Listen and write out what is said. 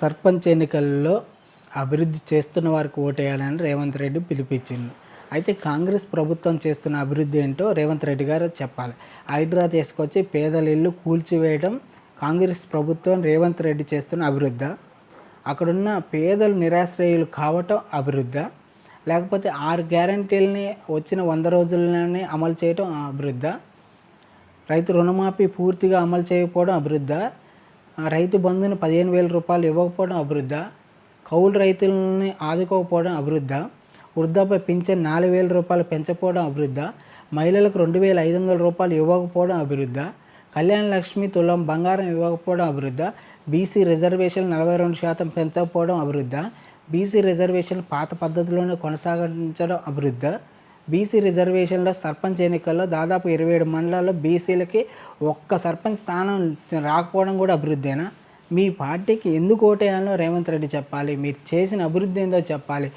సర్పంచ్ ఎన్నికల్లో అభివృద్ధి చేస్తున్న వారికి ఓటేయాలని రేవంత్ రెడ్డి పిలిపించిండు. అయితే కాంగ్రెస్ ప్రభుత్వం చేస్తున్న అభివృద్ధి ఏంటో రేవంత్ రెడ్డి గారు చెప్పాలి. హైడ్రా తీసుకొచ్చి పేదల ఇల్లు కూల్చివేయడం కాంగ్రెస్ ప్రభుత్వం రేవంత్ రెడ్డి చేస్తున్న అభివృద్ధి. అక్కడున్న పేదలు నిరాశ్రయులు కావటం అభివృద్ధి. లేకపోతే ఆరు గ్యారంటీలని వచ్చిన వంద రోజుల్లోనే అమలు చేయటం అభివృద్ధి. రైతు రుణమాఫీ పూర్తిగా అమలు చేయకపోవడం అభివృద్ధి. రైతు బంధుని పదిహేను వేల రూపాయలు ఇవ్వకపోవడం అభివృద్ధి? కౌలు రైతులని ఆదుకోకపోవడం అభివృద్ధ? వృద్ధాప్య పింఛన్ నాలుగు వేల రూపాయలు పెంచకపోవడం అభివృద్ధి? మహిళలకు రెండు వేల ఐదు వందల రూపాయలు ఇవ్వకపోవడం అభివృద్ధి? కళ్యాణ లక్ష్మి తులం బంగారం ఇవ్వకపోవడం అభివృద్ధి? బీసీ రిజర్వేషన్ నలభై రెండు శాతం పెంచకపోవడం అభివృద్ధి? బీసీ రిజర్వేషన్ పాత పద్ధతిలోనే కొనసాగించడం అభివృద్ధి? బీసీ రిజర్వేషన్లో సర్పంచ్ ఎన్నికల్లో దాదాపు ఇరవై ఏడు మండలాల్లో బీసీలకి ఒక్క సర్పంచ్ స్థానం రాకపోవడం కూడా అభివృద్ధేనా? మీ పార్టీకి ఎందుకు ఓటేయాలో రేవంత్ రెడ్డి చెప్పాలి. మీరు చేసిన అభివృద్ధి ఏందో చెప్పాలి.